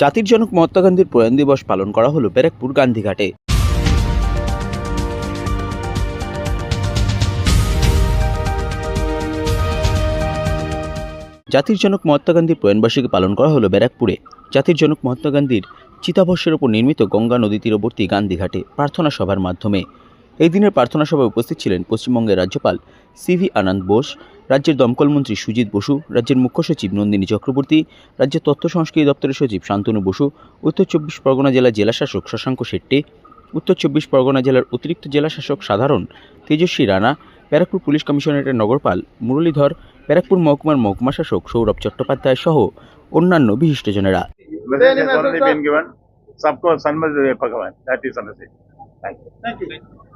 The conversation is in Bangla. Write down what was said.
জাতির জনক মহাত্মা গান্ধীর প্রয়াণ দিবস পালন করা হলো ব্যারাকপুর গান্ধীঘাটে জাতির জনক মহাত্মা গান্ধীর প্রয়াণবার্ষিকী পালন করা হলো ব্যারাকপুরে। জাতির জনক মহাত্মা গান্ধীর চিতাভস্যের ওপর নির্মিত গঙ্গা নদী তীরবর্তী গান্ধীঘাটে প্রার্থনা সভার মাধ্যমে। এই দিনের প্রার্থনা সভায় উপস্থিত ছিলেন পশ্চিমবঙ্গের রাজ্যপাল সিভি আনন্দ বোস রাজ্যের দমকল মন্ত্রী সুজিত বসু রাজ্যের মুখ্য সচিব নন্দিনী চক্রবর্তী রাজ্যের তথ্য সংস্কৃতি দপ্তরের সচিব শান্তনু বসু উত্তর চব্বিশ পরগনা জেলার জেলাশাসক শশাঙ্ক শেট্টি উত্তর চব্বিশ পরগনা জেলার অতিরিক্ত জেলাশাসক সাধারণ তেজস্বী রানা ব্যারাকপুর পুলিশ কমিশনারেটের নগরপাল মুরলীধর ব্যারাকপুর মহকুমার মহকুমা শাসক সৌরভ চট্টোপাধ্যায় সহ অন্যান্য বিশিষ্টজনেরা message has already been given. सबको सन्मत भगवान that is the message thank you Thank you.